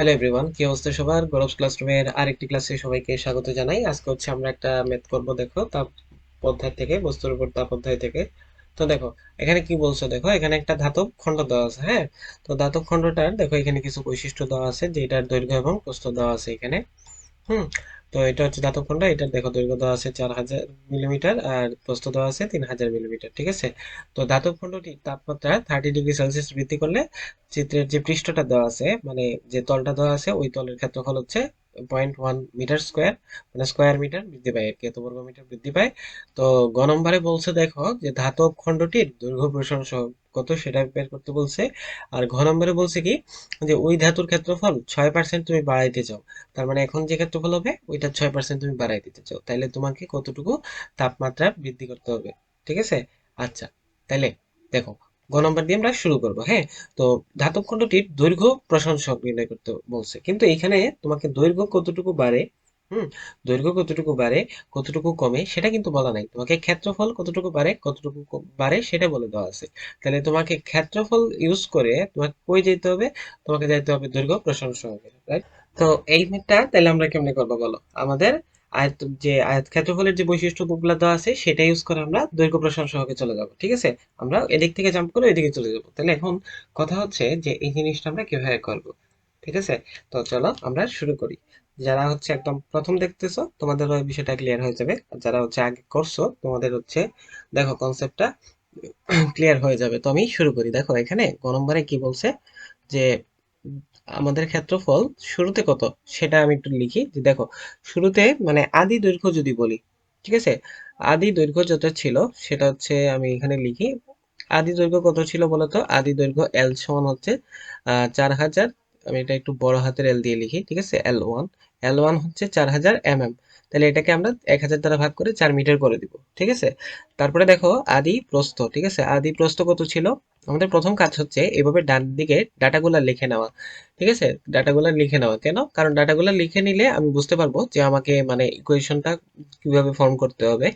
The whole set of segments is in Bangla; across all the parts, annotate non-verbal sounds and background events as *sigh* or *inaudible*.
হ্যালো এভরিওয়ান কি অবস্থা সবার? গৌরব ক্লাসরুমের আরেকটি ক্লাসে সবাইকে স্বাগত জানাই। আজকে হচ্ছে আমরা একটা ম্যাথ করব, দেখো, তাপ অধ্যায় থেকে, বস্তুর উপর তাপ অধ্যায় থেকে। তো দেখো, এখানে কি বলছো? দেখো, এখানে একটা ধাতব খণ্ড দেওয়া আছে হ্যাঁ? তো ধাতব খণ্ডটার, দেখো, এখানে কিছু বৈশিষ্ট্য দেওয়া আছে, যেটার দৈর্ঘ্য এবং প্রস্থ দেওয়া আছে এখানে। হুম? তো এটা হচ্ছে ধাতব খণ্ড এটার দেখো দৈর্ঘ্য দেওয়া আছে চার হাজার মিলিমিটার আর প্রস্থ দেওয়া আছে তিন হাজার মিলিমিটার ঠিক আছে? তো ধাতব খণ্ডটি তাপমাত্রা থার্টি ডিগ্রি সেলসিয়াস বৃদ্ধি করলে চিত্রের যে পৃষ্ঠটা দেওয়া আছে মানে যে তলটা দেওয়া আছে, ওই তলের ক্ষেত্রফল হচ্ছে পয়েন্ট ওয়ান মিটার স্কোয়ার মানে স্কোয়ার মিটার বৃদ্ধি পায় আর কি এত বর্গ মিটার বৃদ্ধি পায়। তো গ বলছে দেখো যে ধাতব খণ্ডটির দৈর্ঘ্য প্রসারণ সহ কত সেটা বের করতে বলছে। আর ঘ নম্বরে বলছে কি, যে ওই ধাতুর ক্ষেত্রফল ছয় পার্সেন্ট তুমি বাড়াইতে চাও, তার মানে এখন যে ক্ষেত্রফল হবে, ওইটা ছয় পার্সেন্ট তুমি বাড়াই দিতে চাও। তাইলে তোমাকে কতটুকু তাপমাত্রা বৃদ্ধি করতে হবে, ঠিক আছে? আচ্ছা তাইলে দেখো গ নম্বর দিয়ে আমরা শুরু করব হ্যাঁ? তো ধাতব খণ্ডটির দৈর্ঘ্য প্রশংসক নির্ণয় করতে বলছে। কিন্তু এখানে তোমাকে দৈর্ঘ্য কতটুকু বাড়ে হুম, দৈর্ঘ্য কতটুকু বাড়ে, কতটুকু কমে, সেটা কিন্তু বলা নাই। তোমাকে ক্ষেত্রফল কতটুকু বাড়ে কতটুকু বাড়ে, সেটা বলে দেওয়া আছে। তাহলে তোমাকে ক্ষেত্রফল ইউজ করে তোমাকে কই যেতে হবে? তোমাকে যেতে হবে দৈর্ঘ্য প্রসারণ সহগে রাইট তো এই ম্যাথটা তাহলে আমরা কেমনে করব বলো? আমাদের আয়ত, যে আয়ত ক্ষেত্রফলের যে বৈশিষ্ট্যগুলো দেওয়া আছে, সেটা ইউজ করে আমরা দৈর্ঘ্য প্রসারণ সহগে চলে যাব, ঠিক আছে? আমরা এদিক থেকে জাম্প করে এদিকে চলে যাব। তাহলে এখন কথা হচ্ছে যে এই জিনিসটা আমরা কীভাবে করব, ঠিক আছে? তো চলো আমরা শুরু করি। যারা হচ্ছে একদম প্রথম দেখতেছো, তোমাদের ওই বিষয়টা ক্লিয়ার হয়ে যাবে। আর যারা হচ্ছে আগে করছ, তোমাদের হচ্ছে দেখো কনসেপ্টটা ক্লিয়ার হয়ে যাবে। তো আমি শুরু করি। দেখো এখানে গ নম্বরে কি বলছে যে, আমাদের ক্ষেত্রফল শুরুতে কত? সেটা আমি একটু লিখি। যে দেখো, শুরুতে মানে আদি দৈর্ঘ্য যদি বলি, ঠিক আছে? আদি দৈর্ঘ্য যত ছিল, সেটা হচ্ছে আমি এখানে লিখি। আদি দৈর্ঘ্য কত ছিল বলতো? আদি দৈর্ঘ্য এল সমান হচ্ছে চার হাজার। আমি এটা একটু বড় হাতের এল দিয়ে লিখি, ঠিক আছে? এল ওয়ান এল ওয়ান হচ্ছে চার হাজার এম এম তাহলে এটাকে আমরা এক হাজার দ্বারা ভাগ করে চার মিটার করে দিব, ঠিক আছে? তারপরে দেখো, আদি প্রস্থ, ঠিক আছে? আদি প্রস্থ কত ছিল? আমাদের প্রথম কাজ হচ্ছে এভাবে ডান দিকে ডাটাগুলা লিখে নেওয়া, ঠিক আছে? ডাটাগুলা লিখে নেওয়া, কেন? কারণ ডাটাগুলা লিখে নিলে আমি বুঝতে পারব যে আমাকে মানে ইকুয়েশনটা কীভাবে ফর্ম করতে হবে,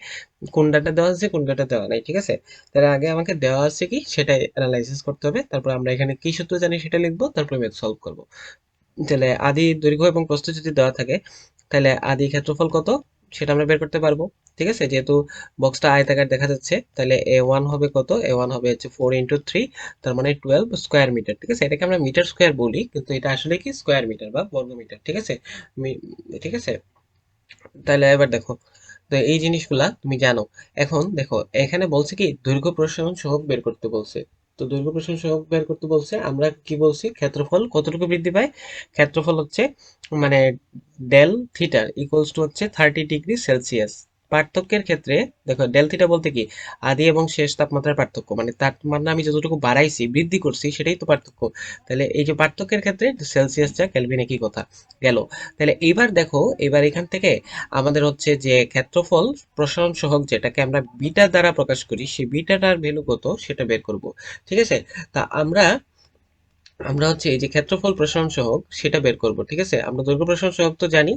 কোন ডাটা দেওয়া আছে, কোন ডাটা দেওয়া নাই, ঠিক আছে? তাহলে আগে আমাকে দেওয়া আছে কি? সেটা অ্যানালাইসিস করতে হবে। তারপর আমরা এখানে কি সূত্র জানি সেটা লিখব, তারপরে ম্যাথ সলভ করব। তাহলে আদি দৈর্ঘ্য এবং প্রস্থ যদি দেওয়া থাকে, তাহলে আদি ক্ষেত্রফল কত? সেটা আমরা বের করতে পারব, ঠিক আছে? যেহেতু বক্সটা আয়তাকার দেখা যাচ্ছে, তাহলে এ ওয়ান হবে কত? এ ওয়ান হবে হচ্ছে ফোর ইন্টু থ্রি তার মানে টুয়েলভ স্কোয়ার মিটার ঠিক আছে? এটাকে আমরা মিটার স্কোয়ার বলি, কিন্তু এটা আসলে কি? স্কোয়ার মিটার বা বর্গ মিটার ঠিক আছে? ঠিক আছে? তাহলে এবার দেখো, তো এই জিনিসগুলা তুমি জানো। এখন দেখো, এখানে বলছে কি, দৈর্ঘ্য প্রসারণ সহগ বের করতে বলছে। তো দৈর্ঘ্য প্রসারণ সহগ বের করতে বলছে, আমরা কি বলছি? ক্ষেত্রফল কতটুকু বৃদ্ধি পায়? ক্ষেত্রফল হচ্ছে মানে ডেল থিটার ইকুয়ালস টু হচ্ছে থার্টি ডিগ্রি সেলসিয়াস পার্থক্যের ক্ষেত্রে, দেখো ডেল থিটা বলতে কি? আদি এবং শেষ তাপমাত্রার পার্থক্য। মানে তাপমাত্রা আমি যতটুকু বাড়াইছি, বৃদ্ধি করছি, সেটাই তো পার্থক্য। তাহলে এই যে পার্থক্যের ক্ষেত্রে সেলসিয়াস যা, ক্যালভিন একই কথা, গেল। তাহলে এইবার দেখো, এবার এখান থেকে আমাদের হচ্ছে যে ক্ষেত্রফল প্রসারণ সহগ যেটাকে আমরা বিটা দ্বারা প্রকাশ করি, সেই বিটাটার ভ্যালু কত, সেটা বের করব। ঠিক আছে? তা আমরা আমরা হচ্ছে এই যে ক্ষেত্রফল প্রসারণ সহগ, সেটা বের করব। ঠিক আছে? আমরা দৈর্ঘ্য প্রসারণ সহগ তো জানি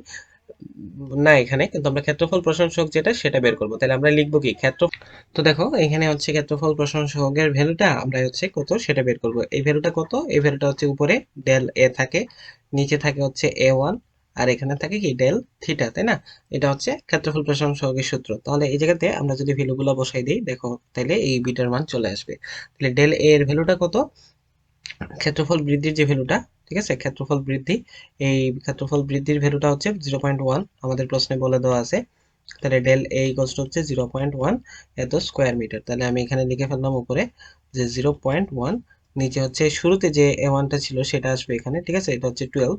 না এখানে, কিন্তু আমরা ক্ষেত্রফল সহগ যেটা, সেটা বের করব। তাহলে আমরা লিখব কি? ক্ষেত্র তো দেখো, এখানে হচ্ছে ক্ষেত্রফল সহগের ভ্যালুটা আমরা হচ্ছে কত, সেটা বের করব। এই ভ্যালুটা কত? এই ভ্যালুটা হচ্ছে উপরে ডেল এ থাকে, নিচে থাকে হচ্ছে এ ওয়ান আর এখানে থাকে কি? ডেল থিটা তাই না? এটা হচ্ছে ক্ষেত্রফল সহগের সূত্র। তাহলে এই জায়গাতে আমরা যদি ভ্যালুগুলো বসাই দিই, দেখো, তাহলে এই বিটার মান চলে আসবে। তাহলে ডেল এ এর ভ্যালুটা কত? ক্ষেত্রফল বৃদ্ধির যে ভ্যালুটা ঠিক আছে? ক্ষেত্রফল বৃদ্ধি। এই ক্ষেত্রফল বৃদ্ধির ভ্যালুটা হচ্ছে জিরো পয়েন্ট ওয়ান আমাদের প্রশ্নে বলে দেওয়া আছে। তাহলে ডেল এ ইকোয়ালস টু হচ্ছে জিরো পয়েন্ট ওয়ান এত স্কোয়ার মিটার তাহলে আমি এখানে লিখে ফেললাম উপরে যে জিরো পয়েন্ট ওয়ান নিচে হচ্ছে শুরুতে যে ওয়ানটা ছিল সেটা আসবে এখানে, ঠিক আছে? এটা হচ্ছে টুয়েলভ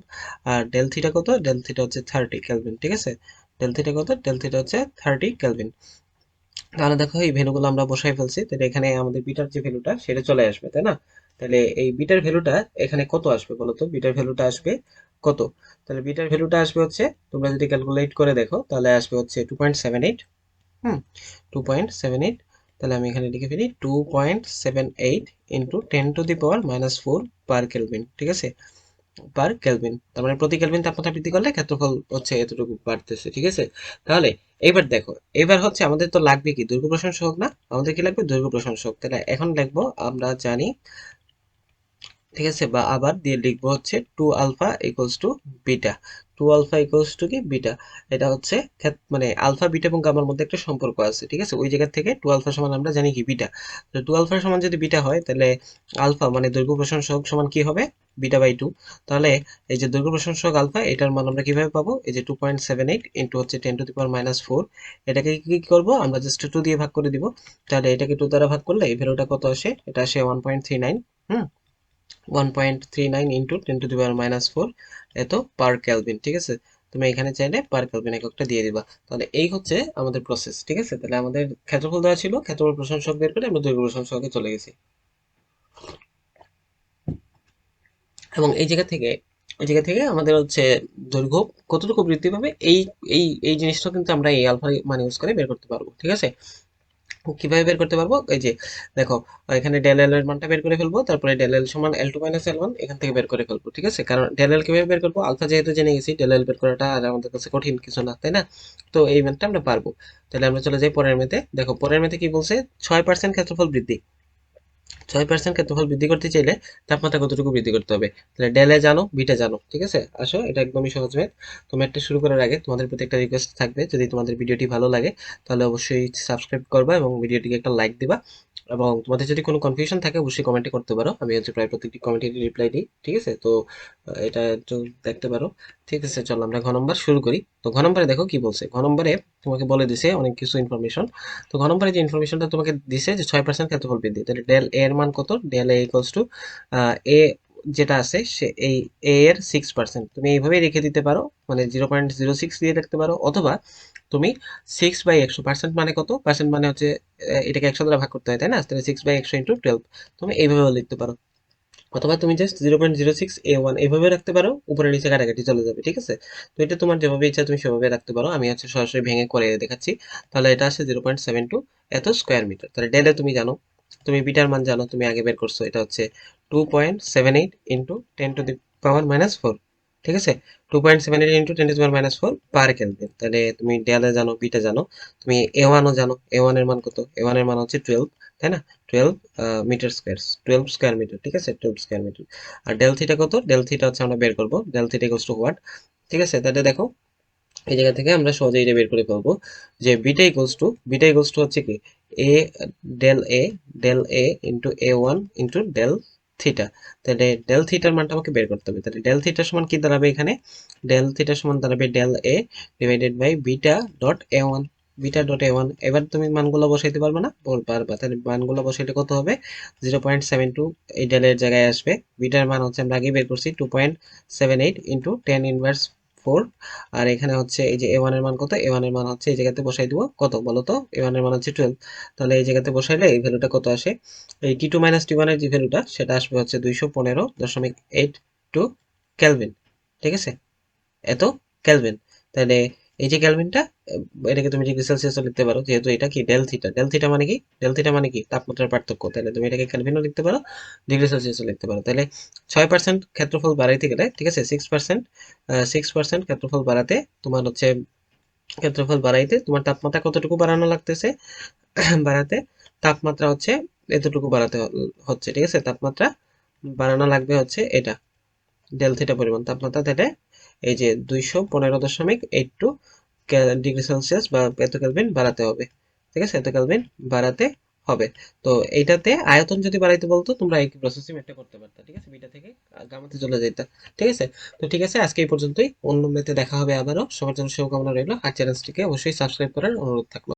আর ডেল থিটা কত? ডেল থিটা হচ্ছে থার্টি কেলভিন ঠিক আছে? ডেল থিটা কত? ডেল থিটা হচ্ছে থার্টি কেলভিন তাহলে দেখো এই ভ্যালুগুলো আমরা বসাই ফেলছি। তাহলে এখানে আমাদের বিটার যে ভ্যালুটা, সেটা চলে আসবে, তাই না? তাহলে এই বিটার ভ্যালুটা এখানে কত আসবে বলো তো বিটার ভ্যালুটা আসবে কত? তাহলে বিটার ভ্যালুটা আসবে হচ্ছে, তোমরা যদি ক্যালকুলেট করে দেখো, তাহলে আসবে হচ্ছে টু পয়েন্ট সেভেন এইট হুম? টু পয়েন্ট সেভেন এইট তাহলে আমি এখানে লিখে ফেলি two point seven eight into ten to the power minus four per kelvin ঠিক আছে? পার কেলভিন তার মানে প্রতি কেলভিন তাপমাত্রা বৃদ্ধি করলে ক্ষেত্রফল হচ্ছে এতটুকু বাড়তেছে, ঠিক আছে? তাহলে এবার দেখো, এবার হচ্ছে আমাদের তো লাগবে কি? প্রসারণ সহগ না? আমাদের কি লাগবে? প্রসারণ সহগ তাহলে এখন লিখব আমরা জানি ঠিক আছে? বা আবার দিয়ে লিখব হচ্ছে two alpha equals to beta. Two alpha equals to কি? বিটা। এটা হচ্ছে মানে আলফা, বিটা এবং গামার মধ্যে একটা সম্পর্ক আছে, ঠিক আছে? ওই জায়গা থেকে টু আলফা সমান আমরা জানি কি? বিটা। তো টু আলফা সমান যদি বিটা হয়, তাহলে আলফা মানে দৈর্ঘ্য প্রসারণ সহগ সমান কি হবে? Beta by two. তাহলে এই যে দৈর্ঘ্য প্রসারণ সহগ আলফা, এটার মান আমরা কীভাবে পাবো? এই যে two point seven eight into হচ্ছে ten to the power minus four এটাকে কি করব? আমরা জাস্ট টু দিয়ে ভাগ করে দিব। তাহলে এটাকে টু দ্বারা ভাগ করলে, এই ভ্যালুটা কত আসে? এটা আসে one point three nine hmm? One point three nine into ten to এত পার ঠিক আছে? তুমি এখানে চাইলে পার এককটা দিয়ে দিবা। তাহলে এই হচ্ছে আমাদের প্রসেস ঠিক আছে? তাহলে আমাদের ক্ষেত্রফল দেওয়া ছিল, ক্ষেত্রফল প্রশংসক বের করে আমরা দৈর্ঘ্য প্রশংসকে চলে গেছি। এবং এই জায়গা থেকে ওই জায়গা থেকে আমাদের হচ্ছে দৈর্ঘ্য কতটুকু বৃদ্ধি পাবে, এই এই এই জিনিসটা কিন্তু আমরা এই আলফা মান ইউজ করে বের করতে পারব, ঠিক আছে? কীভাবে বের করতে পারব? এই যে, দেখো, এখানে ডেল এল এর মানটা বের করে ফেলব, তারপরে ডেল এল সমান L two minus L one এখান থেকে বের করে ফেলব, ঠিক আছে? কারণ ডেল এল কীভাবে বের করব? আলফা যেহেতু জেনে গেছি, ডেল এল বের করাটা আর আমাদের কাছে কঠিন কিছু না, তাই না? তো এই মানটা আমরা পারব। তাহলে আমরা চলে যাই পরের মেতে। দেখো, পরের মেতে কি বলছে? ছয় পার্সেন্ট ক্ষেত্রফল বৃদ্ধি। ছয় পার্সেন্ট ক্ষেত্রফল বৃদ্ধি করতে চাইলে তাপমাত্রা কতটুকু বৃদ্ধি করতে হবে? তাহলে ডেলে জানো, বিটা জানো, ঠিক আছে? আসো, এটা একদমই সহজ ম্যাথ তো ম্যাথটা শুরু করার আগে তোমাদের প্রতি একটা রিকোয়েস্ট থাকবে, যদি তোমাদের ভিডিওটি ভালো লাগে, তাহলে অবশ্যই সাবস্ক্রাইব করবা এবং ভিডিওটিকে একটা লাইক দিবা। এবং তোমাদের যদি কোনো কনফিউশন থাকে, অবশ্যই কমেন্টে করতে পারো। আমি হচ্ছে প্রায় প্রত্যেকটি কমেন্টের রিপ্লাই দিই, ঠিক আছে? তো এটা একটু দেখতে পারো। ঠিক আছে, চলো আমরা ঘ নম্বর শুরু করি। তো ঘ নম্বরে দেখো কি বলছে। ঘ নম্বরে তোমাকে বলে দিছে অনেক কিছু ইনফরমেশন তো ঘ নম্বরে যে ইনফরমেশনটা তোমাকে দিছে যে ছয় পার্সেন্ট ক্ষেত্রফল বৃদ্ধি, তাহলে ডেল এ এর মান কত? Del A equals to A যেটা আছে সে এই এ এর সিক্স পার্সেন্ট তুমি এইভাবেই রেখে দিতে পারো মানে জিরো পয়েন্ট জিরো সিক্স দিয়ে রাখতে পারো। অথবা তুমি সিক্স বাই একশো পার্সেন্ট মানে কত? পার্সেন্ট মানে হচ্ছে এটাকে একশো দ্বারা ভাগ করতে হয়, তাই না? তাহলে সিক্স বাই একশো ইন্টু টুয়েলভ তুমি এইভাবেও লিখতে পারো। অথবা তুমি just zero point zero six A one এইভাবে রাখতে পারো, উপরে নিচে কাটাকাটি চলে যাবে, ঠিক আছে? তো এটা তোমার যেভাবে ইচ্ছা তুমি সেভাবে রাখতে পারো। আমি হচ্ছে সরাসরি ভেঙে করে দেখাচ্ছি। তাহলে এটা আসে জিরো পয়েন্ট সেভেন টু এত স্কোয়ার মিটার তাহলে ডেলে তুমি জানো, তুমি বিটার মান জানো, তুমি আগে বের করছ। এটা হচ্ছে two point seven eight into ten to the power minus four ঠিক আছে? Two point seven eight into ten power minus four per kelvin তাহলে তুমি ডেলে জানো, বিটা জানো, তুমি এ ওয়ানও জানো এ ওয়ানের মান কত? এ ওয়ানের মান হচ্ছে টুয়েলভ তাই না? Twelve metre square twelve square metre ঠিক আছে? টুয়েলভ স্কোয়ার মিটার আর ডেল থিটা কত? ডেল থিটা হচ্ছে আমরা বের করব ডেল থিটা টু হোয়াট ঠিক আছে? তাহলে দেখো, এই জায়গা থেকে আমরা সহজেই এটা বের করে পাবো যে beta equals to beta equals to হচ্ছে কি? A del A del A into A one into del theta তাহলে ডেল থিটার মানটা আমাকে বের করতে হবে। তাহলে ডেল থিটার সমান কি দাঁড়াবে এখানে? ডেল থিটার সমান দাঁড়াবে del A divided by beta dot A one beta dot A one এবার তুমি মানগুলো বসাইতে পারবে না? পারবা। তাহলে মানগুলো বসাইলে কত হবে? জিরো পয়েন্ট সেভেন টু এই ডেলের জায়গায় আসবে। বিটার মান হচ্ছে আমরা আগে বের করছি two point seven eight into ten inverse four আর এখানে হচ্ছে এই যে এ ওয়ানের মান কত? এ ওয়ানের মান হচ্ছে এই জায়গাতে বসাই দিব। কত বলো তো? এ ওয়ানের মান হচ্ছে টুয়েলভ তাহলে এই জায়গাতে বসাইলে এই ভ্যালুটা কত আসে? এই টি টু মাইনাস টি ওয়ানের যে ভ্যালুটা সেটা আসবে হচ্ছে দুইশো পনেরো দশমিক এইট টু ক্যালভিন ঠিক আছে? এত ক্যালভিন তাহলে এই যে ক্যালভিনটা এটাকে তুমি ডিগ্রি সেলসিয়াসও লিখতে পারো, যেহেতু এটা কি ডেল থিটা ডেল থিটা মানে কি? ডেল থিটা মানে কি? তাপমাত্রার পার্থক্য। তাহলে তুমি এটাকে ক্যালভিনও লিখতে পারো, ডিগ্রি সেলসিয়াসও লিখতে পারো। তাহলে ছয় পার্সেন্ট ক্ষেত্রফল বাড়াইতে গেলে, ঠিক আছে সিক্স পার্সেন্ট সিক্স পার্সেন্ট ক্ষেত্রফল বাড়াতে তোমার হচ্ছে, ক্ষেত্রফল বাড়াইতে তোমার তাপমাত্রা কতটুকু বাড়ানো লাগতেছে? *coughs* বাড়াতে তাপমাত্রা হচ্ছে এতটুকু বাড়াতে হচ্ছে, ঠিক আছে? তাপমাত্রা বাড়ানো লাগবে হচ্ছে এটা, ডেল থিটা পরিমাণ তাপমাত্রা, তাহলে এই যে দুইশো পনেরো দশমিক এইট টু ডিগ্রি সেলসিয়াস বা এত বাড়াতে হবে। ঠিক আছে? এত বাড়াতে হবে। তো এইটাতে আয়তন যদি বাড়াইতে বলতো, তোমরা এই প্রসেসিং একটা করতে পারতা। ঠিক আছে? বিটা থেকে গামাতে চলে যেত ঠিক আছে? তো ঠিক আছে, আজকে এই পর্যন্তই। অন্য মেতে দেখা হবে আবারও। সবার জন্য শুভকামনা রইল। আর চ্যানেলটিকে অবশ্যই সাবস্ক্রাইব করার অনুরোধ থাকল।